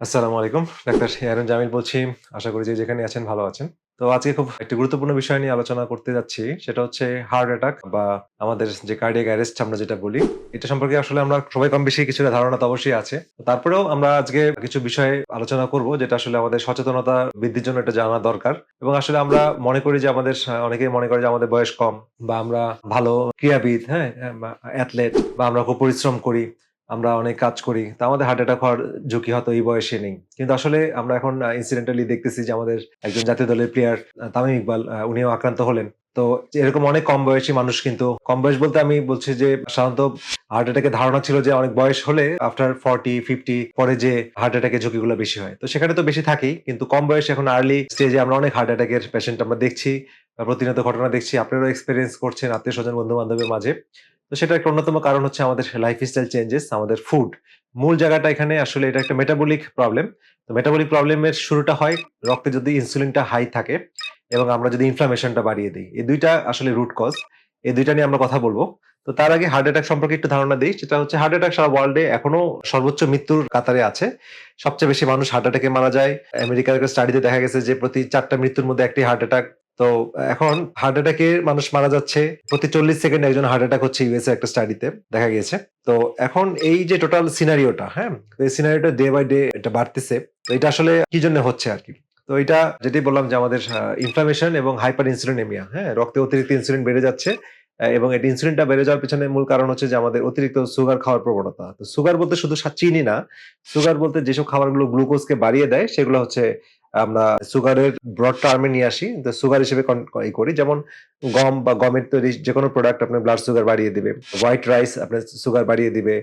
আসসালামু আলাইকুম, ডাক্তার এয়ারন জামিল বলছি। আশা করি যে যেখানে আছেন ভালো আছেন। তো আজকে খুব একটি গুরুত্বপূর্ণ বিষয় নিয়ে আলোচনা করতে যাচ্ছি। সেটা হচ্ছে হার্ট অ্যাটাক বা আমাদের যে কার্ডিয়াক অ্যারেস্ট আমরা যেটা বলি, এটা সম্পর্কে আসলে আমরা সবাই কম বেশি কিছুটা ধারণা তো অবশ্যই আছে। তারপরেও আমরা আজকে কিছু বিষয়ে আলোচনা করব, যেটা আসলে আমাদের সচেতনতা বৃদ্ধির জন্য এটা জানা দরকার। এবং আসলে আমরা মনে করি যে আমাদের অনেকেই মনে করে যে আমাদের বয়স কম বা আমরা ভালো ক্রীড়াবিদ হ্যাঁ অ্যাথলেট বা আমরা খুব পরিশ্রম করি। আমরা অনেক কাজ করি। তা আমাদের হার্ট অ্যাটাক হওয়ার ঝুঁকি হয়তো এই বয়সে নেই। কিন্তু আসলে আমরা এখন ইনসিডেন্টালি দেখতেছি যে আমাদের একজন জাতীয় দলের প্লেয়ার তামিম ইকবাল উনিও আক্রান্ত হলেন। তো এরকম অনেক কম বয়সী মানুষ কিন্তু, কম বয়স বলতে আমি বলছি যে সাধারণত হার্ট অ্যাটাকের ধারণা ছিল যে অনেক বয়স হলে আফটার ফর্টি ফিফটি পরে যে হার্ট অ্যাটাকের ঝুঁকিগুলো বেশি হয়। তো সেখানে তো বেশি থাকেই, কিন্তু কম বয়সে এখন আর্লি স্টেজে আমরা অনেক হার্ট অ্যাটাকের পেশেন্ট আমরা দেখছি প্রতিনিয়ত ঘটনা দেখছি। আপনারাও এক্সপিরিয়েন্স করছেন আত্মীয় স্বজন বন্ধু বান্ধবের মাঝে। তো সেটা একটা অন্যতম কারণ হচ্ছে আমাদের লাইফস্টাইল চেঞ্জেস আমাদের ফুড মূল জায়গাটা এখানে আসলে এটা একটা মেটাবলিক প্রবলেম তো মেটাবলিক প্রবলেমের শুরুটা হয় রক্তে যদি ইনসুলিনটা হাই থাকে এবং আমরা যদি ইনফ্লামেশনটা বাড়িয়ে দিই। এই দুইটা আসলে রুট কজ এই দুইটা নিয়ে আমরা কথা বলব। তো তার আগে হার্ট অ্যাটাক সম্পর্কে একটু ধারণা দিই। সেটা হচ্ছে হার্ট অ্যাটাক সারা ওয়ার্ল্ডে এখনও সর্বোচ্চ মৃত্যুর কাতারে আছে। সবচেয়ে বেশি মানুষ হার্ট অ্যাটাকে মারা যায়। আমেরিকার স্টাডিতে দেখা গেছে যে প্রতি চারটা মৃত্যুর মধ্যে একটি হার্ট অ্যাটাক তো এখন হার্ট অ্যাটাকে মানুষ মারা যাচ্ছে। প্রতি চল্লিশ সেকেন্ড একজন হার্ট অ্যাটাক হচ্ছে ইউএসএ একটা স্টাডিতে দেখা গিয়েছে। তো এখন এই যে টোটাল সিনারিওটা হ্যাঁ এই সিনারিওটা ডে বাই ডে এটা বাড়তেছে। তো এটা আসলে কি জন্য হচ্ছে আর কি? তো এটা যেটি বললাম যে আমাদের ইনফ্লামেশন এবং হাইপার ইনসুলিনেমিয়া হ্যাঁ রক্তে অতিরিক্ত ইনসুলিন বেড়ে যাচ্ছে এবং এই ইনসুলিনটা বেড়ে যাওয়ার পিছনে মূল কারণ হচ্ছে যে আমাদের অতিরিক্ত সুগার খাওয়ার প্রবণতা। তো সুগার বলতে শুধু চিনি না সুগার বলতে যেসব খাবারগুলো গ্লুকোজকে বাড়িয়ে দেয়, সেগুলো হচ্ছে আমরা সুগারের ব্রড টার্মে নিয়ে আসি, তো সুগার হিসেবে করি। যেমন গম বা গমের তৈরি যে কোনো প্রোডাক্ট আপনার ব্লাড সুগার বাড়িয়ে দিবে। হোয়াইট রাইস আপনার সুগার বাড়িয়ে দিবে।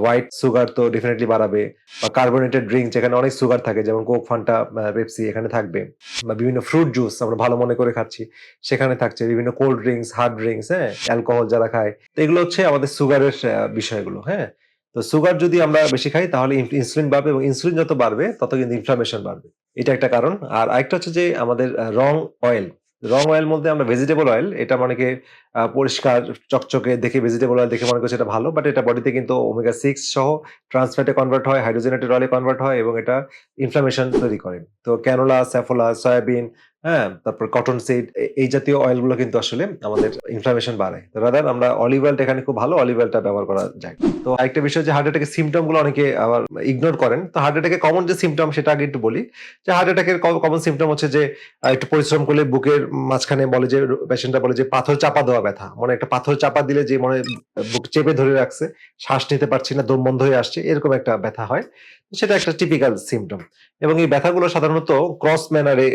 হোয়াইট সুগার তো ডেফিনেটলি বাড়াবে। বা কার্বোনেটেড ড্রিঙ্ক যেখানে অনেক সুগার থাকে, যেমন কোক ফান্টা পেপসি এখানে থাকবে। বা বিভিন্ন ফ্রুট জুস আমরা ভালো মনে করে খাচ্ছি, সেখানে থাকছে। বিভিন্ন কোল্ড ড্রিঙ্কস হার্ড ড্রিঙ্কস হ্যাঁ অ্যালকোহল যারা খায়। তো এগুলো হচ্ছে আমাদের সুগারের বিষয়গুলো হ্যাঁ। তো সুগার যদি আমরা বেশি খাই, তাহলে ইনসুলিন বাড়বে এবং ইনসুলিন যত বাড়বে, তত কিন্তু ইনফ্লামেশন বাড়বে। এটা একটা কারণ। আর আরেকটা হচ্ছে যে আমাদের রং অয়েল রং অয়েল বলতে আমরা ভেজিটেবল অয়েল এটা অনেকে পরিষ্কার, চকচকে, দেখে ভেজিটেবল অয়েল দেখে মনে করছে এটা ভালো বাট এটা বডিতে কিন্তু ওমেগা সিক্স সহ ট্রান্সফ্যাটে কনভার্ট হয় হাইড্রোজেনেটেড অয়েলে কনভার্ট হয় এবং এটা ইনফ্লামেশন তৈরি করে। তো ক্যানোলা স্যাফোলা সয়াবিন হ্যাঁ তারপর কটন সিড এই জাতীয় অয়েলগুলো কিন্তু আসলে আমাদের ইনফ্লামেশন বাড়ায়। রাদার আমরা অলিভ অয়েলটা এখানে খুব ভালো অলিভ অয়েলটা ব্যবহার করা যায়। তো আরেকটা বিষয় যে হার্ট অ্যাটাকের সিমটমগুলো অনেকে আবার ইগনোর করেন। তো হার্ট অ্যাটাকের কমন যে সিমটম সেটা আগে একটু বলি। যে হার্ট অ্যাটাকের কমন সিমটম হচ্ছে যে একটু পরিশ্রম করলে বুকের মাঝখানে বলে যে পেশেন্টটা বলে যে, পাথর চাপা দেওয়া ব্যথা। মানে একটা পাথর চাপা দিলে যে মনে বুক চেপে ধরে রাখছে, শ্বাস নিতে পারছি না, দম বন্ধ হয়ে আসছে, এরকম একটা ব্যথা হয়। সেটা একটা টিপিক্যাল সিমটম এবং এই ব্যথাগুলো সাধারণত ক্রস ম্যানারে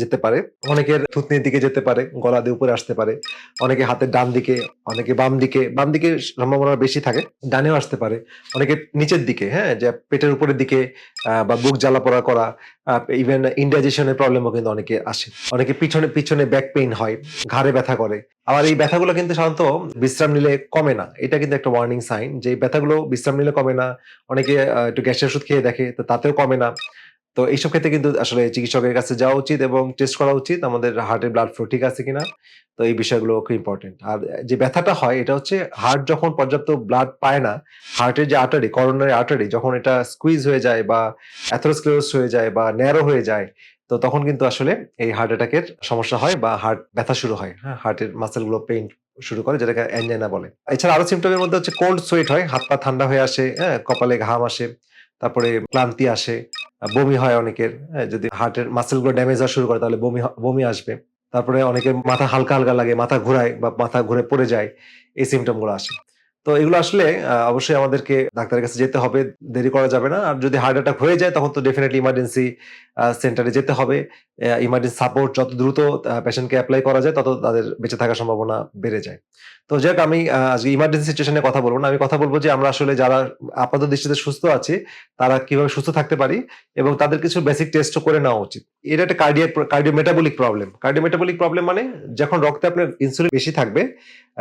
যেতে পারে। অনেকের থুতনির দিকে যেতে পারে, গলা দিয়ে উপরে আসতে পারে। অনেকে হাতের ডান দিকে, অনেকে বাম দিকে বাম দিকে সম্ভাবনা বেশি থাকে, ডানেও আসতে পারে। অনেকে নিচের দিকে হ্যাঁ যে পেটের উপরের দিকে বা বুক জ্বালা পোড়া করা ইভেন ইনডাইজেশনের প্রবলেমও কিন্তু অনেকে আসে। অনেকে পিছনে পিছনে ব্যাক পেইন হয়, ঘাড়ে ব্যথা করে। আবার এই ব্যথাগুলো কিন্তু সাধারণত বিশ্রাম নিলে কমে না। এটা কিন্তু একটা ওয়ার্নিং সাইন যে ব্যথাগুলো বিশ্রাম নিলে কমে না। অনেকে একটু গ্যাসের ওষুধ খেয়ে দেখে, তো তাতেও কমে না। তো এইসব ক্ষেত্রে কিন্তু আসলে চিকিৎসকের কাছে যাওয়া উচিত এবং টেস্ট করা উচিত, আমাদের হার্টের ব্লাড ফ্লো ঠিক আছে কিনা? তো এই বিষয়গুলো খুব ইম্পর্টেন্ট আর যে ব্যথাটা হয়, এটা হচ্ছে হার্ট যখন পর্যাপ্ত ব্লাড পায় না হার্টের যে আর্টারি করোনারি আর্টারি যখন এটা স্কুইজ হয়ে যায় বা অ্যাথোরোস্ক্লেরোস হয়ে যায় বা ন্যারো হয়ে যায়, তো তখন কিন্তু আসলে এই হার্ট অ্যাটাকের সমস্যা হয় বা হার্ট ব্যথা শুরু হয়। হ্যাঁ হার্টের মাসেলগুলো পেইন শুরু করে, যেটাকে অ্যাঞ্জাইনা বলে। এছাড়া আরও সিমটমের মধ্যে হচ্ছে কোল্ড সোয়েট হয় হাত পা ঠান্ডা হয়ে আসে হ্যাঁ কপালে ঘাম আসে, তারপরে ক্লান্তি আসে বমি হয় অনেকের যদি হার্টের মাসেলগুলো ড্যামেজ হওয়া শুরু করে, তাহলে বমি বমি আসবে। তারপরে অনেকের মাথা হালকা হালকা লাগে, মাথা ঘুরায় বা মাথা ঘুরে পড়ে যায়, এই সিমটমগুলো আসে। তো এগুলো আসলে অবশ্যই আমাদেরকে ডাক্তারের কাছে যেতে হবে, দেরি করা যাবে না। আর যদি হার্ট অ্যাটাক হয়ে যায়, তখন তো ডেফিনেটলি ইমার্জেন্সি সেন্টারে যেতে হবে। ইমার্জেন্সি সাপোর্ট যত দ্রুত পেশেন্টকে অ্যাপ্লাই করা যায় তত তাদের বেঁচে থাকার সম্ভাবনা বেড়ে যায়। তো যাক আমি আহ, আজকে ইমার্জেন্সি সিচুয়েশনে কথা বলব না। আমি কথা বলব যে আমরা আসলে যারা আপাত দৃষ্টিতে সুস্থ আছি তারা কীভাবে সুস্থ থাকতে পারি এবং তাদের কিছু বেসিক টেস্টও করে নেওয়া উচিত। এটা একটা cardiac cardio metabolic problem cardio metabolic problem মানে যখন রক্তে আপনার ইনসুলিন বেশি থাকবে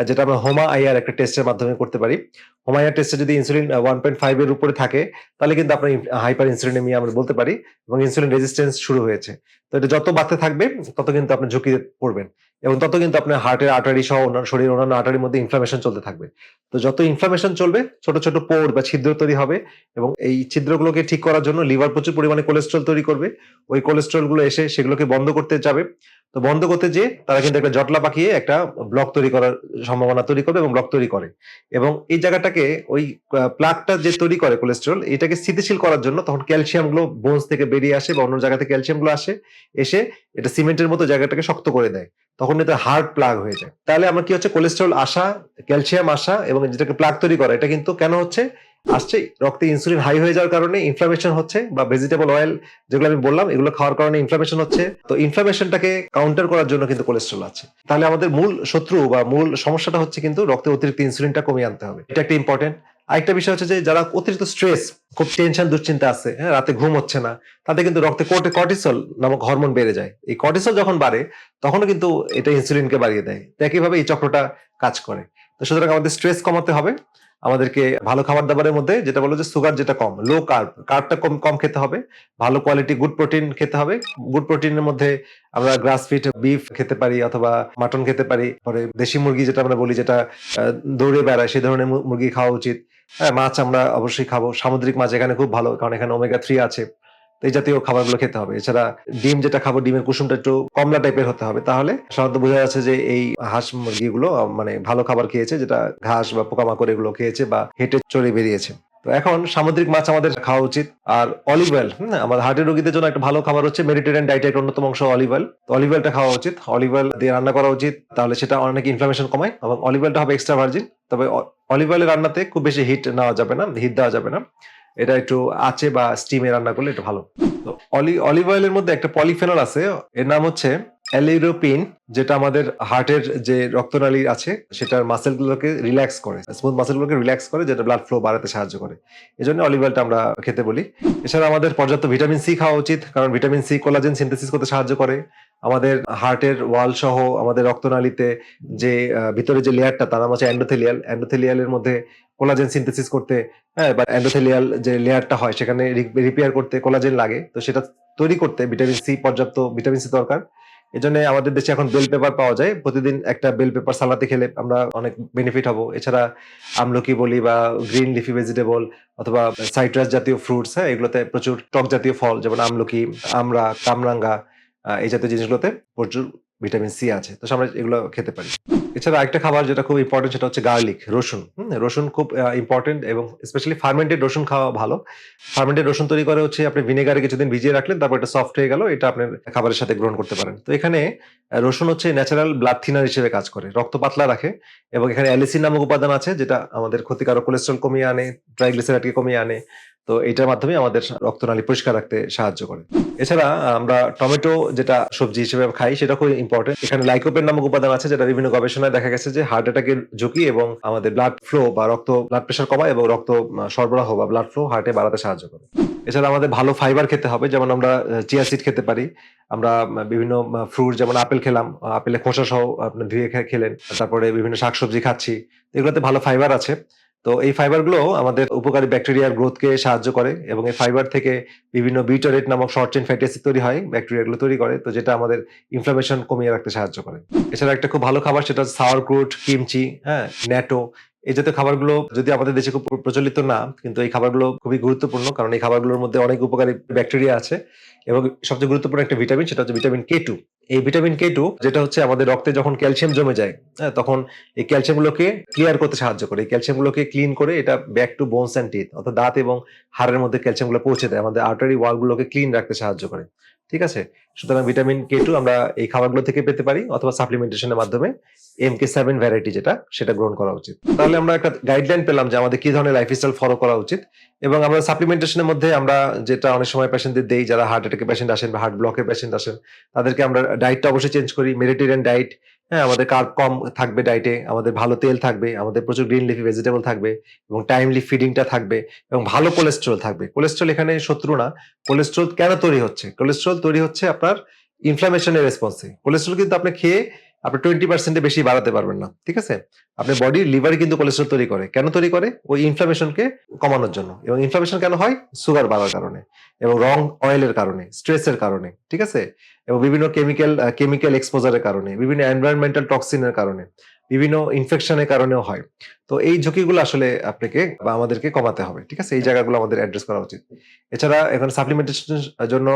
যেটা আমরা হোমা আইআর একটা টেস্টের মাধ্যমে করতে পারি। হোমায়া টেস্টে যদি ইনসুলিন ওয়ান পয়েন্ট ফাইভ এর উপরে থাকে তাহলে কিন্তু আপনার হাইপার ইনসুলিনেমিয়া আমরা বলতে পারি এবং ইনসুলিন রেজিস্ট্যান্স শুরু হয়েছে। তো এটা যত বাড়তে থাকবে, তত কিন্তু আপনি ঝুঁকিতে পড়বেন এবং তত কিন্তু আপনার হার্টের আর্টারি সহ অন্যান্য শরীরের অন্যান্য আর্টারির মধ্যে ইনফ্লামেশন চলতে থাকবে। তো যত ইনফ্লামেশন চলবে, ছোট ছোট পোর বা ছিদ্র তৈরি হবে এবং এই ছিদ্রগুলোকে ঠিক করার জন্য লিভার প্রচুর পরিমাণে কোলেস্ট্রল তৈরি করবে। ওই কোলেস্ট্রলগুলো এসে সেগুলোকে বন্ধ করতে যাবে। তো বন্ধ করতে যেয়ে তারা কিন্তু একটা জটলা পাকিয়ে একটা ব্লক তৈরি করার সম্ভাবনা তৈরি করবে এবং ব্লক তৈরি করে। এবং এই জায়গাটাকে ওই প্লাকটা যে তৈরি করে কোলেস্ট্রল এটাকে স্থিতিশীল করার জন্য তখন ক্যালসিয়ামগুলো বোনস থেকে বেরিয়ে আসে বা অন্য জায়গা থেকে ক্যালসিয়ামগুলো আসে, এসে এটা সিমেন্টের মতো জায়গাটাকে শক্ত করে দেয়। তখন এটা হার্ড প্লাগ হয়ে যায়। তাহলে আমার কি হচ্ছে? কোলেস্ট্রল আসা ক্যালসিয়াম আসা এবং যেটাকে প্লাগ তৈরি করা, এটা কিন্তু কেন হচ্ছে? আসছে রক্তে ইনসুলিন হাই হয়ে যাওয়ার কারণে ইনফ্লামেশন হচ্ছে বা ভেজিটেবল অয়েল যেগুলো আমি বললাম, এগুলো খাওয়ার কারণে ইনফ্লামেশন হচ্ছে। তো ইনফ্লামেশনটাকে কাউন্টার করার জন্য কিন্তু কোলেস্ট্রল আছে। তাহলে আমাদের মূল শত্রু বা মূল সমস্যাটা হচ্ছে কিন্তু রক্তে অতিরিক্ত ইনসুলিনটা কমিয়ে আনতে হবে। এটা একটা ইম্পর্টেন্ট আরেকটা বিষয় হচ্ছে যে, যারা অতিরিক্ত স্ট্রেস খুব টেনশন দুশ্চিন্তা আছে হ্যাঁ রাতে ঘুম হচ্ছে না তাতে কিন্তু রক্তে কোর্টে কর্টিসল নামক হরমোন বেড়ে যায়। এই কর্টিসল যখন বাড়ে, তখনও কিন্তু এটা ইনসুলিনকে বাড়িয়ে দেয়। একইভাবে এই চক্রটা কাজ করে। তো সুতরাং আমাদের স্ট্রেস কমাতে হবে। আমাদেরকে ভালো খাবার দাবারের মধ্যে যেটা বলো যে সুগার যেটা কম লো কার্ব কার্বটা কম কম খেতে হবে, ভালো কোয়ালিটি গুড প্রোটিন খেতে হবে গুড প্রোটিনের মধ্যে আমরা গ্রাস ফিট বিফ খেতে পারি অথবা মাটন খেতে পারি, পরে দেশি মুরগি যেটা আমরা বলি যেটা দৌড়ে বেড়ায় সেই ধরনের মুরগি খাওয়া উচিত। হ্যাঁ মাছ আমরা অবশ্যই খাব, সামুদ্রিক মাছ এখানে খুব ভালো, কারণ এখানে ওমেগা থ্রি আছে। এই জাতীয় খাবারগুলো খেতে হবে। এছাড়া ডিম যেটা খাব, ডিমের কুসুমটা একটু কমলা টাইপের হতে হবে। তাহলে সাধারণত বোঝা যাচ্ছে যে এই হাঁস মুরগিগুলো মানে ভালো খাবার খেয়েছে, যেটা ঘাস বা পোকামাকড় এগুলো খেয়েছে বা হেঁটে চড়ে বেরিয়েছে। তো এখন সামুদ্রিক মাছ আমাদের খাওয়া উচিত। আর অলিভ অয়েল আমাদের হার্টের রোগীদের জন্য একটা ভালো খাবার হচ্ছে মেডিটেরিয়ান ডাইটের অন্যতম অংশ অলিভ অয়েল তো অলিভ অয়েলটা খাওয়া উচিত। অলিভ অয়েল দিয়ে রান্না করা উচিত। তাহলে সেটা অনেক ইনফ্লামেশন কমায় এবং অলিভ অয়েলটা হবে এক্সট্রা ভার্জিন তবে অলিভ অয়েলের রান্নাতে খুব বেশি হিট নেওয়া যাবে না হিট দেওয়া যাবে না। এটা একটু আছে বা স্টিমে রান্না করলে একটু ভালো। অলিভ অয়েলের মধ্যে একটা পলিফেনল আছে, এর নাম হচ্ছে অ্যালিরোপিন যেটা আমাদের হার্টের যে রক্তনালী আছে, সেটার মাসেলগুলোকে রিল্যাক্স করে স্মুথ মাসেলগুলোকে রিল্যাক্স করে, যেটা ব্লাড ফ্লো বাড়াতে সাহায্য করে। এই জন্য অলিভ অয়েলটা আমরা খেতে বলি। এছাড়া আমাদের পর্যাপ্ত ভিটামিন সি খাওয়া উচিত, কারণ ভিটামিন সি কোলাজেন সিনথেসিস করতে সাহায্য করে। আমাদের হার্টের ওয়াল সহ আমাদের রক্তনালীতে যে ভিতরে যে লেয়ারটা তার নাম হচ্ছে অ্যান্ডোথেলিয়াল অ্যান্ডোথেলিয়ালের মধ্যে কোলাজেন সিনথেসিস করতে হ্যাঁ বা অ্যান্ডোথেলিয়াল যে লেয়ারটা হয়, সেখানে রিপেয়ার করতে কোলাজেন লাগে। তো সেটা তৈরি করতে ভিটামিন সি পর্যাপ্ত ভিটামিন সি দরকার। এই জন্য আমাদের দেশে এখন বেল পেপার পাওয়া যায়। প্রতিদিন একটা বেল পেপার সালাতে খেলে আমরা অনেক বেনিফিট হব। এছাড়া আমলকি বলি বা গ্রিন লিফি ভেজিটেবল অথবা সাইট্রাস জাতীয় ফ্রুটস হ্যাঁ এগুলোতে প্রচুর টক জাতীয় ফল, যেমন আমলকি আমরা কামরাঙ্গা এই জাতীয় জিনিসগুলোতে প্রচুর ভিটামিন সি আছে। তো আমরা এগুলো খেতে পারি। এছাড়া আরেকটা খাবার যেটা খুব ইম্পর্টেন্ট সেটা হচ্ছে গার্লিক রসুন। রসুন খুব ইম্পর্টেন্ট এবং স্পেশালি ফার্মেন্টেড রসুন খাওয়া ভালো। ফার্মেন্টেড রসুন তৈরি করে হচ্ছে আপনি ভিনেগারে কিছুদিন ভিজিয়ে রাখলেন, তারপর এটা সফট হয়ে গেল, এটা আপনার খাবারের সাথে গ্রহণ করতে পারেন। তো এখানে রসুন হচ্ছে ন্যাচারাল ব্লাড থিনার হিসেবে কাজ করে, রক্ত পাতলা রাখে এবং এখানে অ্যালিসিন নামক উপাদান আছে, যেটা আমাদের ক্ষতিকারক কোলেস্ট্রল কমিয়ে আনে ট্রাইগ্লিসারাইডকে কমিয়ে আনে তো এটার মাধ্যমে আমাদের রক্তনালী পরিষ্কার রাখতে সাহায্য করে। এছাড়া আমরা টমেটো যেটা সবজি হিসেবে খাই সেটা খুব ইম্পর্টেন্ট এখানে লাইকোপেন নামক উপাদান আছে, যেটা বিভিন্ন গবেষণায় দেখা গেছে যে হার্ট অ্যাটাকের ঝুঁকি এবং আমাদের ব্লাড ফ্লো বা রক্ত ব্লাড প্রেশার কমায় এবং রক্ত সরবরাহ বা ব্লাড ফ্লো হার্টে বাড়াতে সাহায্য করে। এছাড়া আমাদের ভালো ফাইবার খেতে হবে, যেমন আমরা চিয়া সিড খেতে পারি। আমরা বিভিন্ন ফ্রুট যেমন আপেল খেলাম আপেলের খোসা সহ আপনি ধুয়ে খেলেন, তারপরে বিভিন্ন শাকসবজি খাচ্ছি। এগুলোতে ভালো ফাইবার আছে। তো এই ফাইবারগুলো আমাদের উপকারী ব্যাকটেরিয়ার গ্রোথকে সাহায্য করে এবং এই ফাইবার থেকে বিভিন্ন বিউটারেট নামক শর্ট চেন ফ্যাটি অ্যাসিড তৈরি হয় ব্যাকটেরিয়াগুলো তৈরি করে, তো যেটা আমাদের ইনফ্লামেশন কমিয়ে রাখতে সাহায্য করে। এছাড়া একটা খুব ভালো খাবার সেটা সাওয়ার ক্রুট কিমচি হ্যাঁ ন্যাটো এই জাতীয় খাবারগুলো যদি আমাদের দেশে খুব প্রচলিত না কিন্তু এই খাবারগুলো খুবই গুরুত্বপূর্ণ কারণ এই খাবারগুলোর মধ্যে অনেক উপকারী ব্যাকটেরিয়া আছে এবং সবচেয়ে গুরুত্বপূর্ণ একটা ভিটামিন সেটা হচ্ছে ভিটামিন কে টু। এই ভিটামিন কে টু যেটা হচ্ছে আমাদের রক্তে যখন ক্যালসিয়াম জমে যায় হ্যাঁ, তখন এই ক্যালসিয়ামগুলোকে ক্লিয়ার করতে সাহায্য করে। এই ক্যালসিয়ামগুলোকে ক্লিন করে এটা back to bones and teeth অর্থাৎ দাঁত এবং হাড়ের মধ্যে ক্যালসিয়ামগুলো পৌঁছে দেয়। আমাদের আর্টারি ওয়ালগুলোকে ক্লিন রাখতে সাহায্য করে। ঠিক আছে? সুতরাং ভিটামিন কে টু আমরা এই খাবারগুলো থেকে পেতে পারি অথবা সাপ্লিমেন্টেশনের মাধ্যমে এম কে সেভেন ভ্যারাইটি যেটা, সেটা গ্রহণ করা উচিত। তাহলে আমরা একটা গাইডলাইন পেলাম যে আমাদের কি ধরনের লাইফস্টাইল ফলো করা উচিত এবং আমরা সাপ্লিমেন্টেশনের মধ্যে আমরা যেটা অনেক সময় পেশেন্টদের দেই, যারা হার্ট অ্যাটাকের পেশেন্ট আসেন বা হার্ট ব্লকের পেশেন্ট আসেন, তাদেরকে আমরা ডায়েটটা অবশ্যই চেঞ্জ করি। মেডিটেরিয়ান ডায়েট হ্যাঁ আমাদের কার্ব কম থাকবে ডায়েটে, আমাদের ভালো তেল থাকবে, আমাদের প্রচুর গ্রিন লিফি ভেজিটেবল থাকবে এবং টাইমলি ফিডিংটা থাকবে এবং ভালো কোলেস্ট্রল থাকবে। কোলেস্ট্রল এখানে শত্রু না। কোলেস্ট্রল কেন তৈরি হচ্ছে? কোলেস্ট্রল তৈরি হচ্ছে আপনার ইনফ্লামেশনের রেসপন্সে কোলেস্ট্রল কিন্তু আপনি খেয়ে আপনি টোয়েন্টি পার্সেন্টে বেশি বাড়াতে পারবেন না, ঠিক আছে? আপনার বডির লিভারই কিন্তু কোলেস্ট্রল তৈরি করে। কেন তৈরি করে? ওই ইনফ্লামেশনকে কমানোর জন্য। এবং ইনফ্লামেশন কেন হয়? সুগার বাড়ার কারণে এবং রং অয়েলের কারণে স্ট্রেসের কারণে, ঠিক আছে? এবং বিভিন্ন কেমিক্যাল কেমিক্যাল এক্সপোজারের কারণে, বিভিন্ন এনভায়রনমেন্টাল টক্সিনের কারণে, বিভিন্ন ইনফেকশনের কারণেও হয়। তো এই ঝুঁকিগুলো আসলে আপনাকে বা আমাদেরকে কমাতে হবে, ঠিক আছে? এই জায়গাগুলো আমাদের অ্যাড্রেস করা উচিত। এছাড়া এখন সাপ্লিমেন্টেশনের জন্য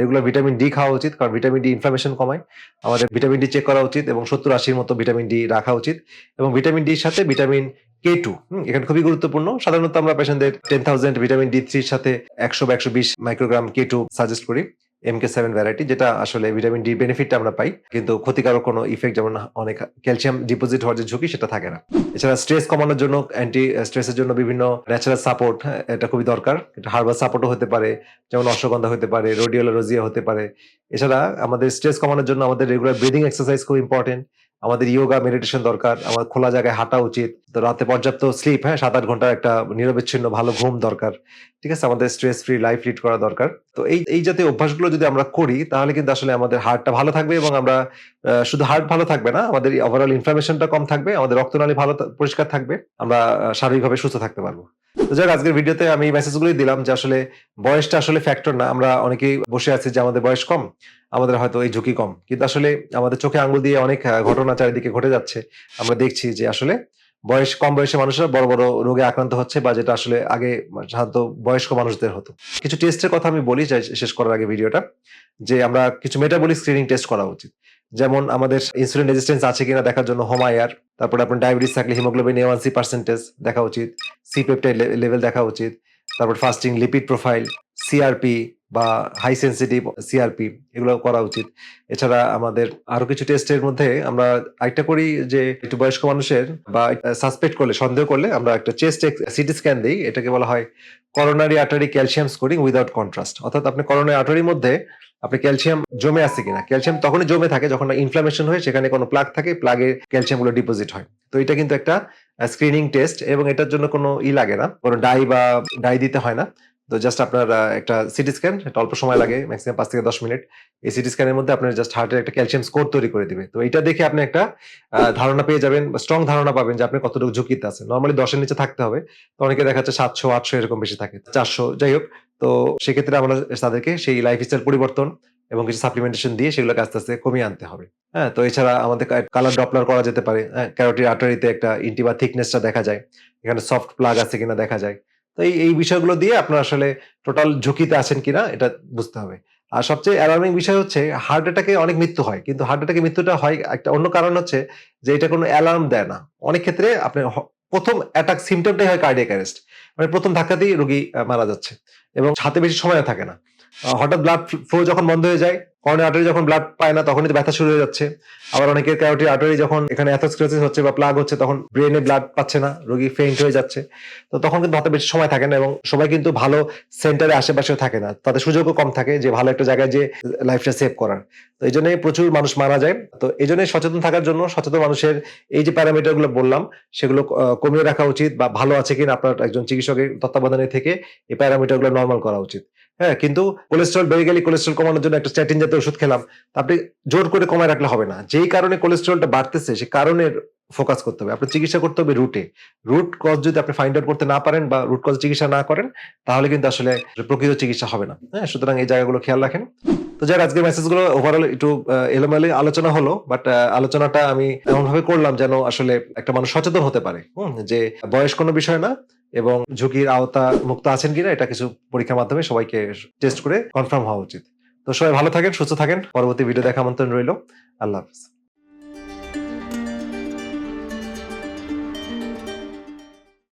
রেগুলার ভিটামিন ডি খাওয়া উচিত, কারণ ভিটামিন ডি ইনফ্লামেশন কমায়। আমাদের ভিটামিন ডি চেক করা উচিত এবং সত্তর আশির মতো ভিটামিন ডি রাখা উচিত। এবং ভিটামিন ডির সাথে ভিটামিন কে টু এখানে খুবই গুরুত্বপূর্ণ। সাধারণত আমরা পেশেন্টদের টেন থাউজেন্ড ভিটামিন ডি থ্রির সাথে একশো বা একশো বিশ মাইক্রোগ্রাম কে টু সাজেস্ট করি। এম কে সেভেন ভ্যারাইটি যেটা আসলে ভিটামিন ডি বেনিফিটটা আমরা পাই। কিন্তু ক্ষতিকারক কোনো ইফেক্ট যেমন অনেক ক্যালসিয়াম ডিপোজিট হওয়ার যে ঝুঁকি, সেটা থাকে না। এছাড়া স্ট্রেস কমানোর জন্য অ্যান্টি স্ট্রেসের জন্য বিভিন্ন ন্যাচারাল সাপোর্ট এটা খুবই দরকার। হার্বাল সাপোর্টও হতে পারে, যেমন অশ্বগন্ধা হতে পারে রোডিওলা রোজিয়া হতে পারে। এছাড়া আমাদের স্ট্রেস কমানোর জন্য আমাদের রেগুলার ব্রিদিং এক্সারসাইজ খুব ইম্পর্টেন্ট আমাদের ইয়োগা মেডিটেশন দরকার, আমার খোলা জায়গায় হাঁটা উচিত। তো রাতে পর্যাপ্ত স্লিপ হ্যাঁ সাত আট ঘণ্টার একটা নিরবিচ্ছিন্ন ভালো ঘুম দরকার। ঠিক আছে? আমাদের স্ট্রেস ফ্রি লাইফ লিড করা দরকার। তো এই এই জাতীয় অভ্যাসগুলো যদি আমরা করি, তাহলে কিন্তু আসলে আমাদের হার্টটা ভালো থাকবে এবং আমরা শুধু হার্ট ভালো থাকবে না, আমাদের ওভারঅল ইনফ্লামেশনটা কম থাকবে, আমাদের রক্তনালী ভালো পরিষ্কার থাকবে, আমরা শারীরিকভাবে সুস্থ থাকতে পারব। তো যাক, আজকের ভিডিওতে আমি মেসেজগুলোই দিলাম যে আসলে বয়সটা আসলে ফ্যাক্টর না। আমরা অনেকেই বসে আছি যে আমাদের বয়স কম, আমাদের হয়তো এই ঝুঁকি কম। কিন্তু আসলে আমাদের চোখে আঙ্গুল দিয়ে অনেক ঘটনা চারিদিকে ঘটে যাচ্ছে। আমরা দেখছি যে আসলে বয়স, কম বয়সী মানুষরা বড় বড় রোগে আক্রান্ত হচ্ছে বা যেটা আসলে আগে সাধারণত বয়স্ক মানুষদের হতো। কিছু টেস্টের কথা আমি বলি শেষ করার আগে ভিডিওটা, যে আমরা কিছু মেটাবলিক স্ক্রিনিং টেস্ট করা উচিত। যেমন আমাদের ইনসুলিন রেজিস্ট্যান্স আছে কিনা দেখার জন্য হোমায়ার তারপরে আপনার ডায়াবেটিস থাকলে haemoglobin A one C percentage দেখা উচিত সি পেপটাইড লেভেল দেখা উচিত, তারপর ফাস্টিং লিপিড প্রোফাইল সিআরপি বা হাই সেন্সিটিভ সিআরপি এগুলো করা উচিত। এছাড়া আমাদের আরও কিছু টেস্টের মধ্যে আমরা একটা করি যে একটু বয়স্ক মানুষের বা সাসপেক্ট করলে, সন্দেহ করলে আমরা একটা চেস্ট সিটি স্ক্যান দিই। এটাকে বলা হয় coronary artery calcium scoring without contrast অর্থাৎ আপনি করোনারি আর্টারির মধ্যে আপনি ক্যালসিয়াম জমে আছে কিনা। ক্যালসিয়াম তখনই জমে থাকে যখন ইনফ্লামেশন হয়ে, সেখানে কোনো প্লাগ থাকে প্লাগে ক্যালসিয়ামগুলো ডিপোজিট হয়। তো এটা কিন্তু একটা স্ক্রিনিং টেস্ট এবং এটার জন্য কোনো ই লাগে না। কোনো ডাই বা ডাই দিতে হয় না। তো জাস্ট আপনার একটা সিটি স্ক্যান এটা অল্প সময় লাগে ম্যাক্সিমাম পাঁচ থেকে দশ মিনিট। এই সিটি স্ক্যানের মধ্যে আপনার জাস্ট হার্টের একটা ক্যালসিয়াম স্কোর তৈরি করে দিবে। তো এটা দেখে আপনি একটা ধারণা পেয়ে যাবেন বা স্ট্রং ধারণা পাবেন যে আপনি কতটুকু ঝুঁকিতে আছেন। নর্মালি দশের নিচে থাকতে হবে। তো অনেকে দেখা যাচ্ছে সাতশো, আটশো এরকম বেশি থাকে। চারশো, যাই হোক। তো সেক্ষেত্রে আমরা তাদেরকে সেই লাইফ স্টাইল পরিবর্তন এবং কিছু সাপ্লিমেন্টেশন দিয়ে সেগুলোকে আস্তে আস্তে কমিয়ে আনতে হবে। হ্যাঁ তো এছাড়া আমাদের কালার ডপলার করা যেতে পারে। ক্যারোটির আর্টারিতে একটা ইন্টিবা থিকনেসটা দেখা যায়। এখানে সফট প্লাগ আছে কিনা দেখা যায়। তো এই বিষয়গুলো দিয়ে আপনার আসলে টোটাল ঝুঁকিতে আছেন কিনা এটা বুঝতে হবে। আর সবচেয়ে অ্যালার্মিং বিষয় হচ্ছে হার্ট অ্যাটাকে অনেক মৃত্যু হয়, কিন্তু হার্ট অ্যাটাকে মৃত্যুটা হয় একটা অন্য কারণ হচ্ছে যে এটা কোনো অ্যালার্ম দেয় না। অনেক ক্ষেত্রে আপনি প্রথম অ্যাটাক সিমটমটাই হয় কার্ডিয়াক অ্যারেস্ট মানে প্রথম ধাক্কাতেই রোগী মারা যাচ্ছে এবং হাতে বেশি সময় থাকে না। হঠাৎ ব্লাড ফ্লো যখন বন্ধ হয়ে যায় কর্নে আর্টারি যখন ব্লাড পায় না, তখনই তো ব্যথা শুরু হয়ে যাচ্ছে। আবার অনেকের ক্যারোটি আর্টারি যখন এখানে অ্যাথোস্ক্লেরোসিস হচ্ছে বা প্লাগ হচ্ছে, তখন ব্রেনে ব্লাড পাচ্ছে না, রোগী ফেইন্ট হয়ে যাচ্ছে। তো তখন কিন্তু হাতে বেশি সময় থাকে না এবং সবাই কিন্তু ভালো সেন্টারে আশেপাশেও থাকে না। তাদের সুযোগও কম থাকে যে ভালো একটা জায়গায় যে লাইফটা সেভ করার। তো এই জন্যই প্রচুর মানুষ মারা যায়। তো এই জন্যই সচেতন থাকার জন্য সচেতন মানুষের এই যে প্যারামিটারগুলো বললাম, সেগুলো কমিয়ে রাখা উচিত বা ভালো আছে কিনা আপনার একজন চিকিৎসকের তত্ত্বাবধানে থেকে এই প্যারামিটারগুলো নর্মাল করা উচিত। হ্যাঁ কিন্তু কোলেস্ট্রল বেড়ে গেলে কোলেস্ট্রল কমানোর জন্য একটা স্ট্যাটিন জাতীয় ওষুধ খেলাম। আপনি জোর করে কমায় রাখলে হবে না। যেই কারণে কোলেস্ট্রলটা বাড়তেছে, সে কারণের ফোকাস করতে হবে। আপনার চিকিৎসা করতে হবে রুটে রুট কজ যদি আপনি ফাইন্ড আউট করতে না পারেন বা রুট কজ চিকিৎসা না করেন, তাহলে কিন্তু আসলে প্রকৃত চিকিৎসা হবে না। হ্যাঁ সুতরাং এই জায়গাগুলো খেয়াল রাখেন। তো যাক আজকের মেসেজগুলো ওভারঅল একটু এলোমেলো আলোচনা হলো বাট আলোচনাটা আমি এমন ভাবে করলাম যেন আসলে একটা মানুষ সচেতন হতে পারে যে বয়স কোনো বিষয় না এবং ঝুঁকির আওতা মুক্ত আছেন কিনা এটা কিছু পরীক্ষার মাধ্যমে সবাইকে টেস্ট করে কনফার্ম হওয়া উচিত। তো সবাই ভালো থাকেন, সুস্থ থাকেন, পরবর্তী ভিডিও দেখা আমন্ত্রণ রইল। আল্লাহ হাফিজ।